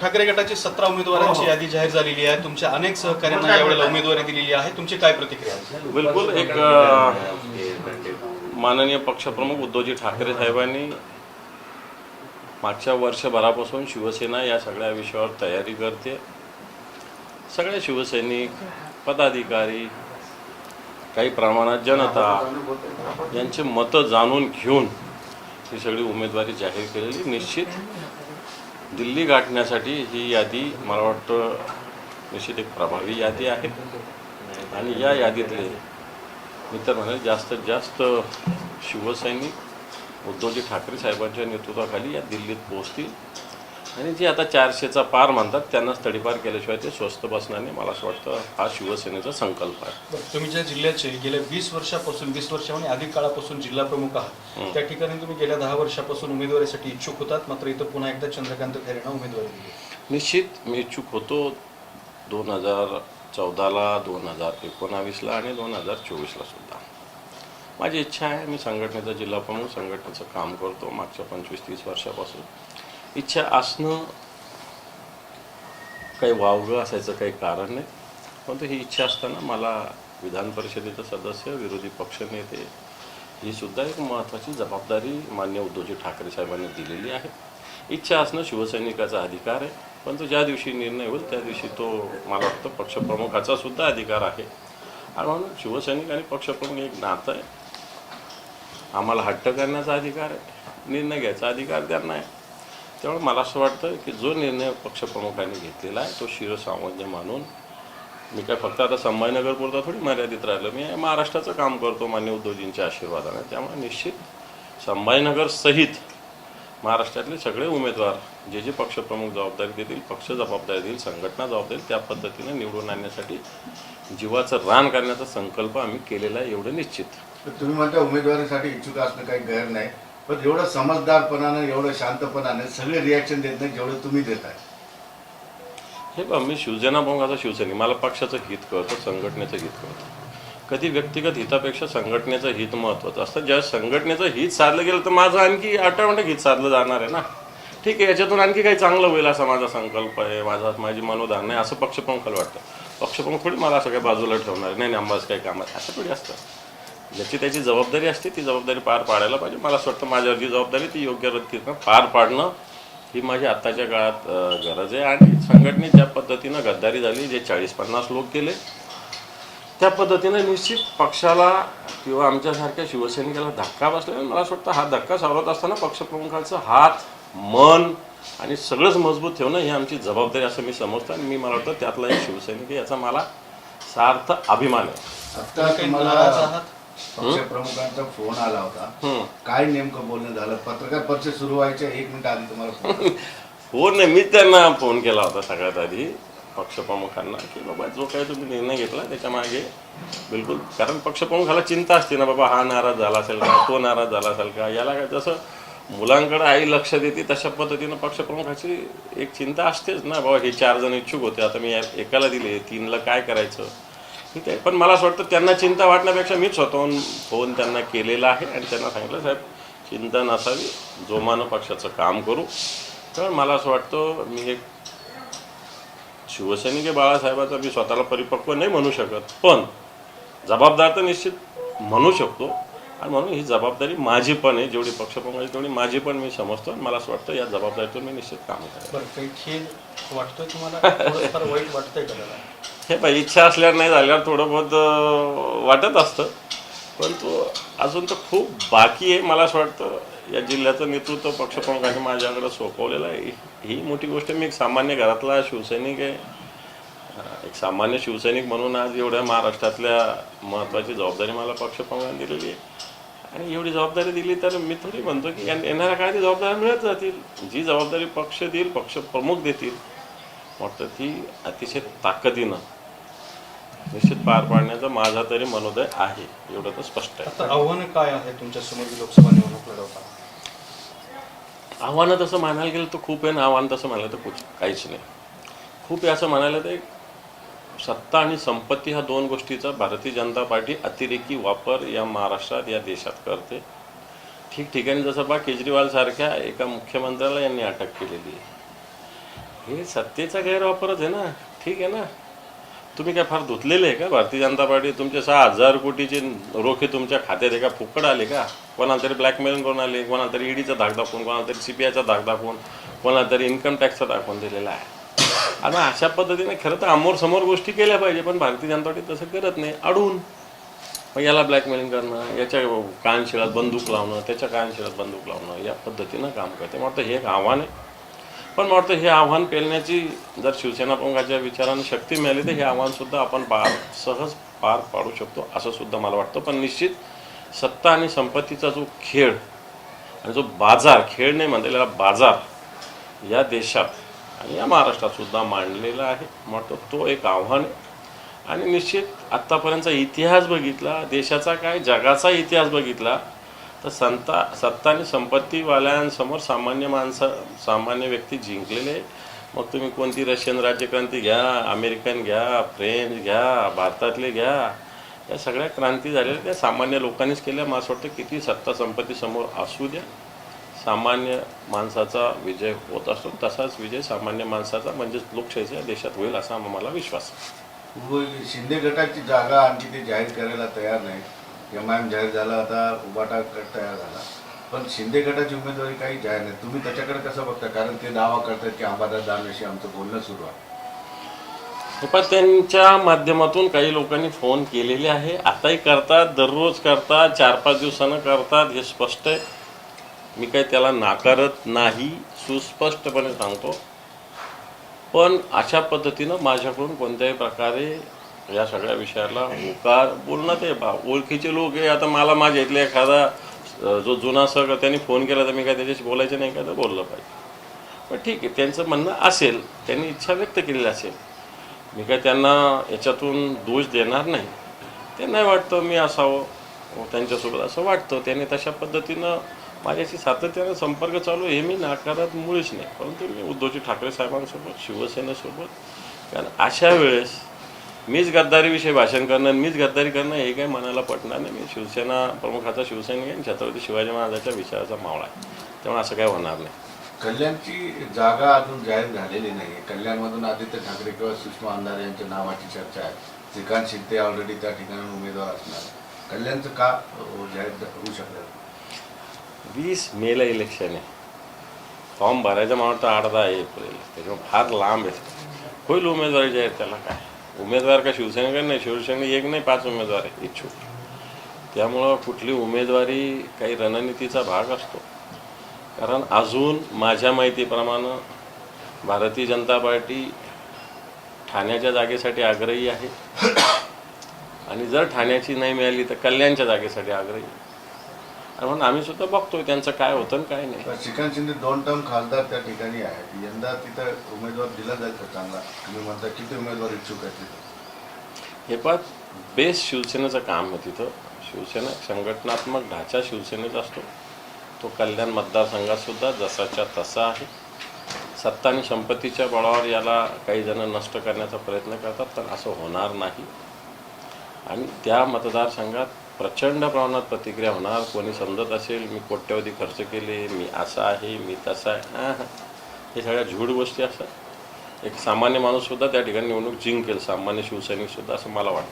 ठाकरे गटाची सतरा उमेदवारांची यादी जाहीर झालेली आहे. तुमच्या अनेक सहकाऱ्यांना यावेळेला उमेदवारी दिलेली आहे. तुमची काय प्रतिक्रिया आहे? बिलकुल एक माननीय पक्षप्रमुख उद्धवजी ठाकरे साहेबांनी मागच्या वर्षभरापासून शिवसेना या सगळ्या विषयावर तयारी करते. सगळे शिवसैनिक पदाधिकारी काही प्रमाणात जनता यांचे मतं जाणून घेऊन ही सगळी उमेदवारी जाहीर केलेली. निश्चित दिल्ली गाठण्यासाठी ही यादी मला वाटतं निश्चित एक प्रभावी यादी आहे. आणि या यादीतले मी तर जास्तीत जास्त शिवसैनिक उद्धवजी ठाकरे साहेबांच्या नेतृत्वाखाली या दिल्लीत पोहोचतील. आणि जे आता चारशेचा पार म्हणतात त्यांनाच तडीपार केल्याशिवाय ते स्वस्त बसणार नाही. मला असं वाटतं हा शिवसेनेचा संकल्प आहे. तुम्ही ज्या जिल्ह्याचे गेल्या वीस वर्षापासून वीस वर्षाहून अधिक काळापासून जिल्हा प्रमुख आहात त्या ठिकाणी तुम्ही गेल्या दहा वर्षापासून उमेदवारीसाठी इच्छुक होतात. मात्र इथं पुन्हा एकदा चंद्रकांत खैरेंना उमेदवारी दिली निश्चित मी इच्छुक होतो दोन हजार चौदाला दोन हजार एकोणावीसला आणि दोन हजार चोवीसला सुद्धा. माझी इच्छा आहे मी संघटनेचा जिल्हा प्रमुख संघटनेचं काम करतो. मागच्या पंचवीस तीस वर्षापासून इच्छा असणं काही वावगं असायचं काही कारण नाही. परंतु ही इच्छा असताना मला विधान परिषदेचं सदस्य विरोधी पक्षनेते ही सुद्धा एक महत्त्वाची जबाबदारी मान्य उद्धवजी ठाकरे साहेबांनी दिलेली आहे. इच्छा असणं शिवसैनिकाचा अधिकार आहे. परंतु ज्या दिवशी निर्णय होईल त्या दिवशी तो मला वाटतं पक्षप्रमुखाचा सुद्धा अधिकार आहे. आणि म्हणून शिवसैनिक आणि पक्षप्रमुख एक नातं आहे. आम्हाला हट्ट करण्याचा अधिकार आहे. निर्णय घ्यायचा अधिकार त्यांना आहे. त्यामुळे मला असं वाटतं की जो निर्णय पक्षप्रमुखांनी घेतलेला आहे तो शिरसामान्य मानून मी काय फक्त आता संभाजीनगरपुरता थोडी मर्यादित राहिलं. मी महाराष्ट्राचं काम करतो मान्य उद्धवजींच्या आशीर्वादाने. त्यामुळे निश्चित संभाजीनगर सहित महाराष्ट्रातले सगळे उमेदवार जे जे पक्षप्रमुख जबाबदारी देतील पक्ष जबाबदारी देईल संघटना जबाबदारी त्या पद्धतीने निवडून आणण्यासाठी जीवाचं रान करण्याचा संकल्प आम्ही केलेला आहे एवढं निश्चित. तर तुम्ही म्हणता उमेदवारीसाठी इच्छुक असणं काही गैर नाही. पण एवढं समजदारपणानं एवढं शांतपणाने सगळे रिॲक्शन देत नाही जेवढं तुम्ही देताय हे बा मी शिवसेना प्रमुखाचा शिवसैनिक मला पक्षाचं हित कळतं संघटनेचं हित कळतं. कधी व्यक्तिगत हितापेक्षा संघटनेचं हित महत्त्वाचं असतं. ज्या संघटनेचं हित साधलं गेलं तर माझं आणखी ऑटोमॅटिक हित साधलं जाणार आहे ना. ठीक आहे याच्यातून आणखी काही चांगलं होईल असा माझा संकल्प आहे माझा माझी मनोधारणा नाही असं पक्षप्रमुखाला वाटतं. पक्षप्रमुख थोडी मला असं काही बाजूला ठेवणार आहे. नाही नाही आम्हाला काही काम आहे असं थोडी असतं. ज्याची त्याची जबाबदारी असते ती जबाबदारी पार पाडायला पाहिजे. मला असं वाटतं माझ्यावर जी जबाबदारी ती योग्य रीतीनं पार पाडणं ही माझी आत्ताच्या काळात गरज आहे. आणि संघटनेत ज्या पद्धतीनं गद्दारी झाली जे चाळीस पन्नास लोक गेले त्या पद्धतीनं निश्चित पक्षाला किंवा आमच्यासारख्या शिवसैनिकाला धक्का बसलेला मला असं वाटतं हा धक्का सावरत असताना पक्षप्रमुखांचं हात मन आणि सगळंच मजबूत ठेवणं ही आमची जबाबदारी असं मी समजतो. आणि मी मला वाटतं त्यातला एक शिवसैनिक आहे याचा मला सार्थ अभिमान आहे. पक्षप्रमुखांचा फोन आला होता. काय नेमकं बोलणं झालं पत्रकार परिषद सुरू व्हायच्या एक मिनिट आधी तुम्हाला. हो नाही मी त्यांना फोन केला होता सगळ्यात आधी पक्षप्रमुखांना की बाबा जो काही तुम्ही निर्णय घेतला त्याच्यामागे बिलकुल कारण पक्षप्रमुखाला चिंता असते ना बाबा हा नाराज झाला असेल का तो नाराज झाला असेल का याला काय जसं मुलांकडे आई लक्ष देते तशा पद्धतीनं पक्षप्रमुखाची एक चिंता असतेच ना बाबा हे चार जण इच्छुक होते आता मी एकाला दिले तीनला काय करायचं ठीक आहे. पण मला असं वाटतं त्यांना चिंता वाटण्यापेक्षा मीच स्वतःहून फोन त्यांना केलेला आहे आणि त्यांना सांगितलं साहेब चिंता नसावी. जोमानं पक्षाचं काम करू. तर मला असं वाटतं मी एक शिवसैनिक बाळासाहेबाचा मी स्वतःला परिपक्व नाही म्हणू शकत. पण जबाबदार तर निश्चित म्हणू शकतो. आणि म्हणून ही जबाबदारी माझी पण आहे. जेवढी पक्षप्रमुख तेवढी माझी पण मी समजतो. आणि मला असं वाटतं या जबाबदारीतून मी निश्चित काम करतो वाटतोय तुम्हाला? वाईट वाटतंय हे पाहिजे इच्छा असल्यावर नाही झाल्यावर थोडं बहुत वाटत असतं. पण तो अजून तर खूप बाकी आहे मला असं वाटतं. या जिल्ह्याचं नेतृत्व पक्षप्रमुखांनी माझ्याकडे सोपवलेलं आहे. ही मोठी गोष्ट मी एक सामान्य घरातला शिवसैनिक आहे. एक सामान्य शिवसैनिक म्हणून आज एवढ्या महाराष्ट्रातल्या महत्त्वाची जबाबदारी मला पक्षप्रमुखांनी दिलेली आहे. आणि एवढी जबाबदारी दिली तर मी थोडी म्हणतो की येणाऱ्या काळात ती जबाबदारी मिळत जातील. जी जबाबदारी पक्ष देईल पक्ष प्रमुख देतील वाटतं ती अतिशय ताकदीनं निश्चित पार पाडण्याचा माझा तरी मनोदय आहे. एवढं तर स्पष्ट आहे. आता आव्हानं काय आहे तुमच्यासमोर लोकसभा निवडणूक लढवताना? आव्हानं तसं म्हणायला गेलं तर खूप आहे ना आव्हान तसं म्हणायला तर काहीच नाही. खूप आहे असं म्हणायला तर सत्ता आणि संपत्ती ह्या दोन गोष्टीचा भारतीय जनता पार्टी अतिरेकी वापर या महाराष्ट्रात या देशात करते. ठिकठिकाणी जसं बा केजरीवाल सारख्या एका मुख्यमंत्र्याला यांनी अटक केलेली आहे. हे सत्तेचा गैरवापरच आहे ना. ठीक आहे ना. तुम्ही काय फार धुतलेले आहे का? भारतीय जनता पार्टी तुमचे सहा हजार कोटीचे रोखे तुमच्या खात्यात आहे का? फुकट आले का? कोणाला तरी ब्लॅकमेलिंग करून आले कोणाला तरी ईडीचा धाक दाखवून कोणाला तरी सी बी आयचा धाक दाखवून कोणाला तरी इन्कम टॅक्सचा दाखवून दिलेला आहे. आणि अशा पद्धतीने खरं तर आमोर समोर गोष्टी केल्या पाहिजे पण भारतीय जनता पार्टी तसं करत नाही. अडून मग याला ब्लॅकमेलिंग करणं याच्या कानशिळात बंदूक लावणं त्याच्या कानशिळात बंदूक लावणं या पद्धतीनं काम करते. मग आता हे एक आव्हान आहे. पण मला वाटतं हे आव्हान पेलण्याची जर शिवसेना प्रमुखाच्या विचारांनी शक्ती मिळाली तर हे आव्हानसुद्धा आपण पार सहज पार पाडू शकतो असं सुद्धा मला वाटतं. पण निश्चित सत्ता आणि संपत्तीचा जो खेळ आणि जो बाजार खेळ नाही म्हणलेला बाजार या देशात आणि या महाराष्ट्रातसुद्धा मांडलेला आहे. म्हणतो तो एक आव्हान आणि निश्चित आत्तापर्यंतचा इतिहास बघितला देशाचा काय जगाचा इतिहास बघितला तर संता सत्ता आणि संपत्तीवाल्यांसमोर सामान्य माणसं सामान्य व्यक्ती जिंकलेले मग तुम्ही कोणती रशियन राज्यक्रांती घ्या अमेरिकन घ्या फ्रेंच घ्या भारतातले घ्या या सगळ्या क्रांती झालेल्या त्या सामान्य लोकांनीच केल्या. मला असं वाटतं किती सत्ता संपत्तीसमोर असू द्या. सामान्य माणसाचा विजय होत असतो. तसाच विजय सामान्य माणसाचा म्हणजेच लोकशाहीच्या देशात होईल असा मला विश्वास शिंदे गटाची जागा आणखी ते जाहीर करायला तयार नाही एम आय एम जाहीर झाला आता उबाटा गट तयार झाला. पण शिंदे गटाची उमेदवारी काही जाहीर नाही. तुम्ही त्याच्याकडे कसं बघता? कारण ते दावा करतात की अंबादास दानवेशी आमचं बोलणं सुरू आहे. पण त्यांच्या माध्यमातून काही लोकांनी फोन केलेले आहे. आताही करतात दररोज करतात चार पाच दिवसानं करतात हे स्पष्ट आहे. मी काही त्याला नाकारत नाही सुस्पष्टपणे सांगतो. पण अशा पद्धतीनं माझ्याकडून कोणत्याही प्रकारे या सगळ्या विषयाला होकार बोलणं ते बा ओळखीचे लोक हे आता मला माझ्या इथले एखादा जो जुना सग त्यांनी फोन केला तर मी काय त्याच्याशी बोलायचं नाही काय तर बोललं पाहिजे. पण ठीक आहे त्यांचं म्हणणं असेल त्यांनी इच्छा व्यक्त केलेली असेल. मी काय त्यांना याच्यातून दोष देणार नाही. त्यांना वाटतं मी असावं हो, त्यांच्यासोबत असं वाटतं. त्याने तशा पद्धतीनं माझ्याशी सातत्यानं संपर्क चालू हे मी नाकारात मुळीच नाही. परंतु मी उद्धवजी ठाकरे साहेबांसोबत शिवसेनेसोबत कारण अशा वेळेस मीच गद्दारीविषयी भाषण करणं मीच गद्दारी करणं हे काही मनाला पटणार नाही. मी शिवसेना प्रमुखाचा शिवसैनिक आहे आणि छत्रपती शिवाजी महाराजांच्या विचाराचा मावळा आहे. त्यामुळे असं काही होणार नाही. कल्याणची जागा अजून जाहीर झालेली नाही. कल्याणमधून आदित्य ठाकरे किंवा सुषमा अंधारे यांच्या नावाची चर्चा आहे. श्रीकांत शिंदे ऑलरेडी त्या ठिकाणी उमेदवार असणार. कल्याणचं का जाहीर होऊ शकलं वीस मेला इलेक्शन आहे. फॉर्म भरायचं मला वाटतं आठ दहा एप्रिल. त्याच्यामुळे फार लांब आहे. होईल उमेदवारी जाहीर त्याला काय? उमेदवार का शिवसेनेकडे नाही शिवसेने एक नाही पाच उमेदवार आहे इच्छुक. त्यामुळं कुठली उमेदवारी काही रणनीतीचा भाग असतो. कारण अजून माझ्या माहितीप्रमाणे भारतीय जनता पार्टी ठाण्याच्या जागेसाठी आग्रही आहे. आणि जर ठाण्याची नाही मिळाली तर कल्याणच्या जागेसाठी आग्रही आहे. आणि म्हणून आम्ही सुद्धा बघतोय त्यांचं काय होतं आणि काय नाही. तर श्रीकांत शिंदे दोन टर्म खासदार त्या ठिकाणी आहेत. यंदा तिथं उमेदवार दिला जाईल का चांगला? तुम्ही म्हणता किती उमेदवार इच्छुक आहेत तिथं? हे पाच बेस शिवसेनेचं काम आहे तिथं. शिवसेना संघटनात्मक ढाचा शिवसेनेचा असतो. तो कल्याण मतदारसंघात सुद्धा जसाच्या तसा आहे. सत्ता आणि संपत्तीच्या बळावर याला काही जण नष्ट करण्याचा प्रयत्न करतात पण असं होणार नाही. आणि त्या मतदारसंघात प्रचंड प्रमाणात प्रतिक्रिया होणार. कोणी समजत असेल मी कोट्यवधी खर्च केले मी असा आहे मी तसा आहे. हां हां. हे सगळ्या झूड गोष्टी असतात. एक सामान्य माणूससुद्धा त्या ठिकाणी निवडणूक जिंकेल सामान्य शिवसैनिकसुद्धा असं मला वाटतं.